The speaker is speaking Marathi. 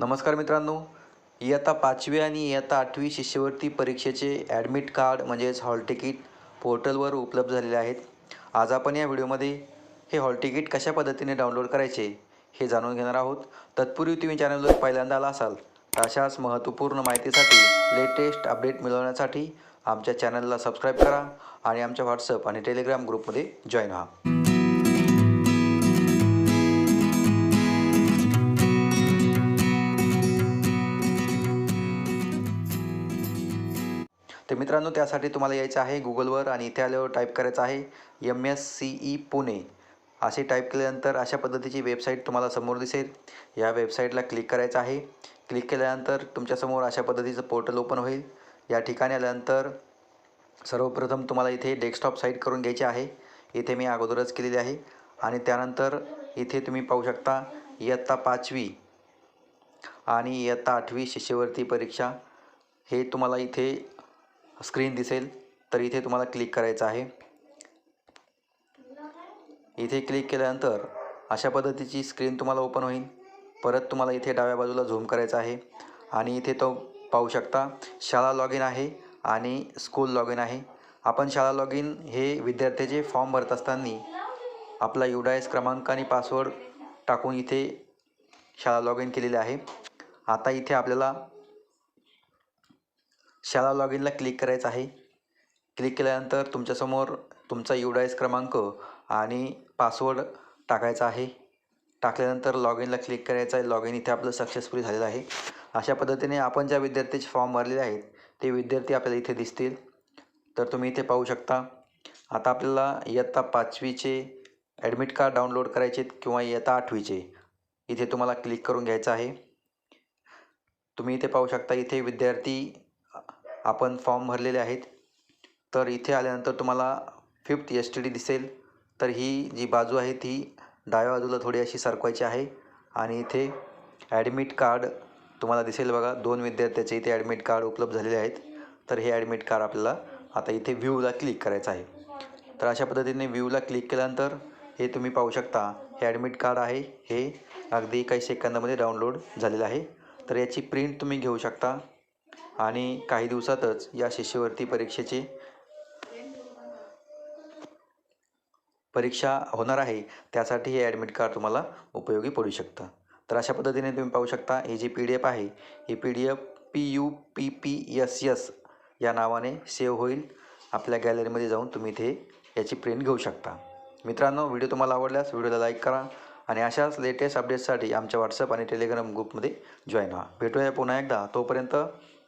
नमस्कार मित्रांनो इयत्ता पाचवी आणि इयत्ता आठवी शिष्यवृत्ती परीक्षेचे ॲडमिट कार्ड म्हणजेच हॉल तिकीट पोर्टलवर उपलब्ध झालेले आहेत. आज आपण या व्हिडिओमध्ये हे हॉल तिकीट कशा पद्धतीने डाउनलोड करायचे हे जाणून घेणार आहोत. तत्पूर्वी तुम्ही चॅनलवर पहिल्यांदा आला असाल तर अशाच महत्त्वपूर्ण माहितीसाठी लेटेस्ट अपडेट मिळवण्यासाठी आमच्या चॅनलला सबस्क्राईब करा आणि आमच्या व्हॉट्सअप आणि टेलिग्राम ग्रुपमध्ये जॉईन व्हा. तर मित्रांनो त्यासाठी तुम्हाला यायचं आहे गुगलवर आणि इथे आल्यावर टाईप करायचं आहे M S C E Pune असे टाईप केल्यानंतर अशा पद्धतीची वेबसाईट तुम्हाला समोर दिसेल. या वेबसाईटला क्लिक करायचं आहे. क्लिक केल्यानंतर तुमच्यासमोर अशा पद्धतीचं पोर्टल ओपन होईल. या ठिकाणी आल्यानंतर सर्वप्रथम तुम्हाला इथे डेस्कटॉप साईट करून घ्यायची आहे. इथे मी अगोदरच केलेली आहे. आणि त्यानंतर इथे तुम्ही पाहू शकता इयत्ता पाचवी आणि इयत्ता आठवी शिष्यवृत्ती परीक्षा. हे तुम्हाला इथे स्क्रीन दिसेल तर इथे तुम्हाला क्लिक करायचं आहे. इथे क्लिक केल्यानंतर अशा पद्धतीची स्क्रीन तुम्हाला ओपन होईल. परत तुम्हाला इथे डाव्या बाजूला झूम करायचा आहे. आणि इथे तो पाहू शकता शाळा लॉग इन आहे आणि स्कूल लॉग इन आहे. आपण शाळा लॉग इन हे विद्यार्थ्याचे फॉर्म भरत असताना आपला युडायस क्रमांक आणि पासवर्ड टाकून इथे शाळा लॉग इन केलेली आहे. आता इथे आपल्याला शाळा लॉग इनला क्लिक करायचं आहे. क्लिक केल्यानंतर तुमच्यासमोर तुमचा युडायस क्रमांक आणि पासवर्ड टाकायचा आहे. टाकल्यानंतर लॉग इनला क्लिक करायचं आहे. लॉग इन इथे आपलं सक्सेसफुली झालेलं आहे. अशा पद्धतीने आपण ज्या विद्यार्थ्याचे फॉर्म भरलेले आहेत ते विद्यार्थी आपल्याला इथे दिसतील. तर तुम्ही इथे पाहू शकता. आता आपल्याला इयत्ता पाचवीचे ॲडमिट कार्ड डाउनलोड करायचे किंवा इयत्ता आठवीचे. इथे तुम्हाला क्लिक करून घ्यायचं आहे. तुम्ही इथे पाहू शकता इथे विद्यार्थी आपण फॉर्म भरलेले आहेत. तर इथे आल्यानंतर तुम्हाला फिफ्थ एस टी डी दिसेल. तर ही जी बाजू आहे ती डाव्या बाजूला थोडी अशी सरकवायची आहे. आणि इथे ॲडमिट कार्ड तुम्हाला दिसेल बघा. दोन विद्यार्थ्याचे इथे ॲडमिट कार्ड उपलब्ध झालेले आहेत. तर हे ॲडमिट कार्ड आपल्याला आता इथे व्ह्यूला क्लिक करायचं आहे. तर अशा पद्धतीने व्ह्यूला क्लिक केल्यानंतर हे तुम्ही पाहू शकता. हे ॲडमिट कार्ड आहे. हे अगदी काही सेकंदामध्ये डाउनलोड झालेलं आहे. तर याची प्रिंट तुम्ही घेऊ शकता. आणि काही दिवसातच या शिष्यवृत्ती परीक्षेची परीक्षा होणार आहे. त्यासाठी हे ॲडमिट कार्ड तुम्हाला उपयोगी पडू शकतं. तर अशा पद्धतीने तुम्ही पाहू शकता ही जी पी डी एफ आहे ही P D F P U P P S S या नावाने सेव्ह होईल. आपल्या गॅलरीमध्ये जाऊन तुम्ही इथे याची प्रिंट घेऊ शकता. मित्रांनो व्हिडिओ तुम्हाला आवडल्यास व्हिडिओला लाईक करा आणि अशाच लेटेस्ट अपडेट्ससाठी आमच्या व्हॉट्सअप आणि टेलिग्राम ग्रुपमध्ये जॉईन व्हा. भेटूया पुन्हा एकदा. तोपर्यंत